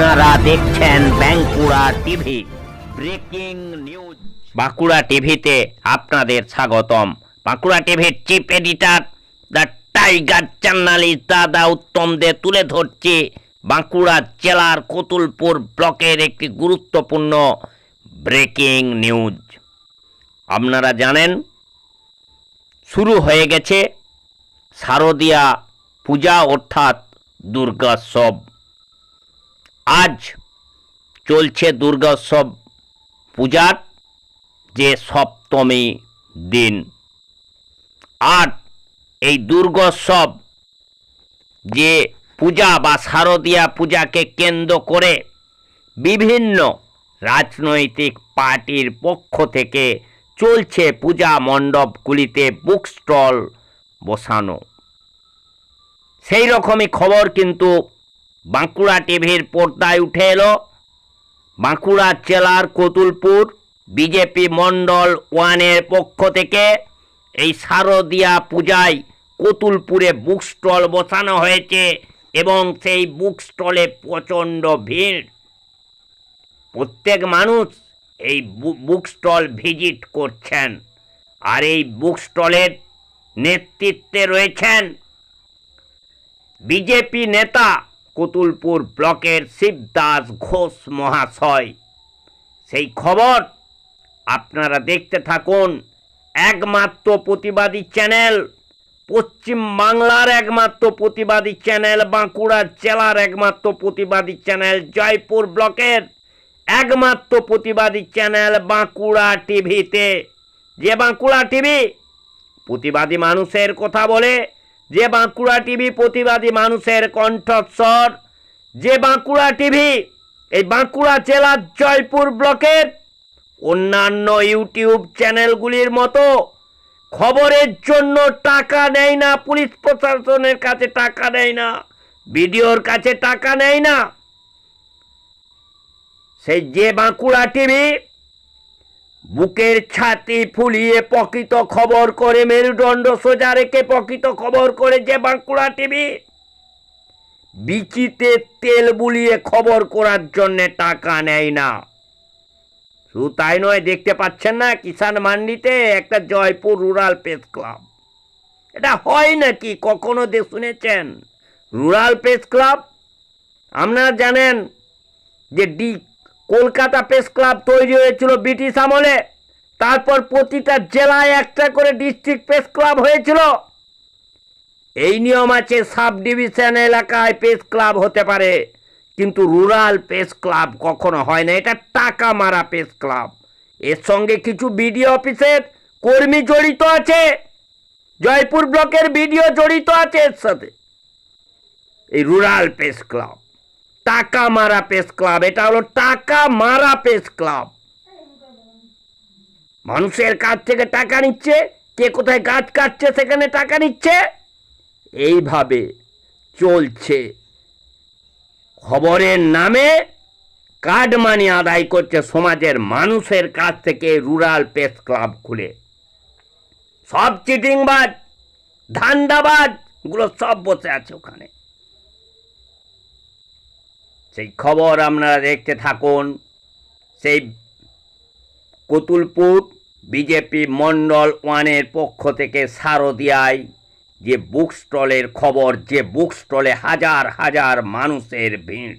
আপনারা দেখছেন Bankura TV. Breaking news. Bankura টিভিতে আপনাদের স্বাগতম। বাঁকুড়া টিভির chief editor the tiger journalist দাদা উত্তম দে তুলে ধরছে। বাঁকুড়া জেলার কতুলপুর ব্লকের একটি গুরুত্বপূর্ণ ব্রেকিং নিউজ। আপনারা জানেন, শুরু হয়ে গেছে শারদীয়া পূজা অর্থাৎ দুর্গোৎসব। আজ চলছে দুর্গোৎসব পূজার যে সপ্তমী দিন। আর এই দুর্গোৎসব যে পূজা বা শারদীয়া পূজাকে কেন্দ্র করে বিভিন্ন রাজনৈতিক পার্টির পক্ষ থেকে চলছে পূজা মণ্ডপগুলিতে বুক স্টল বসানো। সেই রকমই খবর কিন্তু বাঁকুড়া টিভির পর্দায় উঠে এলো বাঁকুড়া জেলার কতুলপুর বিজেপি মণ্ডল ওয়ানের পক্ষ থেকে এই শারদীয়া পূজায় কতুলপুরে বুক স্টল বসানো হয়েছে এবং সেই বুক স্টলে প্রচণ্ড ভিড়। প্রত্যেক মানুষ এই বুক স্টল ভিজিট করছেন আর এই বুক স্টলের নেতৃত্বে রয়েছেন বিজেপি নেতা কতুলপুর ব্লকের শিবদাস ঘোষ মহাশয়। সেই খবর আপনারা দেখতে থাকুন। একমাত্র প্রতিবাদী চ্যানেল, পশ্চিম বাংলার একমাত্র প্রতিবাদী চ্যানেল, বাঁকুড়া জেলার একমাত্র প্রতিবাদী চ্যানেল, জয়পুর ব্লকের একমাত্র প্রতিবাদী চ্যানেল, বাঁকুড়া টিভিতে। যে বাঁকুড়া টিভি প্রতিবাদী মানুষের কথা বলে যে বাঁকুড়া টিভি প্রতিবাদী মানুষের কণ্ঠস্বর, যে বাঁকুড়া টিভি, এই বাঁকুড়া জেলার জয়পুর ব্লকের অন্যান্য ইউটিউব চ্যানেলগুলির মতো খবরের জন্য টাকা নেয় না, পুলিশ প্রশাসনের কাছে টাকা নেয় না ভিডিওর কাছে টাকা নেয় না। সেই যে বাঁকুড়া টিভি বুকের ছাতি ফুলিয়ে প্রকৃত খবর করে মেরুদণ্ড সোজা রেখে প্রকৃত খবর করে যে বাঁকুড়া টিভি। বিচিতে তেল বুলিয়ে খবর করার জন্যে টাকা নেয় না। শুধু তাই নয়, দেখতে পাচ্ছেন না কিষান মান্ডিতে একটা জয়পুর রুরাল প্রেস ক্লাব। এটা হয় নাকি? কখনো দে শুনেছেন? Rural press club? আপনারা জানেন যে ডি কলকাতা প্রেস ক্লাব তৈরি হয়েছিল ব্রিটিশ আমলে। তারপর প্রতিটা জেলায় একটা করে ডিস্ট্রিক্ট প্রেস ক্লাব হয়েছিল। এই নিয়ম আছে সাব ডিভিশন এলাকায় প্রেস ক্লাব হতে পারে, কিন্তু রুরাল প্রেস ক্লাব কখনো হয় না। এটা টাকা মারা প্রেস ক্লাব। এর সঙ্গে কিছু বিডিও অফিসের কর্মী জড়িত আছে। জয়পুর ব্লকের বিডিও জড়িত আছে এর সাথে। এই রুরাল প্রেস ক্লাব। টাকা মারা প্রেস ক্লাব, এটা হলো টাকা মারা প্রেস ক্লাব। মানুষের কাছ থেকে টাকা নিচ্ছে, কে কোথায় গাছ কাটছে সেখানে টাকা নিচ্ছে, এইভাবে চলছে। খবরের নামে কার্ড মানি আদায় করছে সমাজের মানুষের কাছ থেকে রুরাল প্রেস ক্লাব খুলে। সব চিটিংবাজ, ধান্দাবাজ, গুলো সব বসে আছে ওখানে। সেই খবর আপনারা দেখতে থাকুন। সেই কতুলপুর বিজেপি মণ্ডল ওয়ানের পক্ষ থেকে শারদিয়ায় যে বুক স্টলের খবর, যে বুক স্টলে হাজার হাজার মানুষের ভিড়।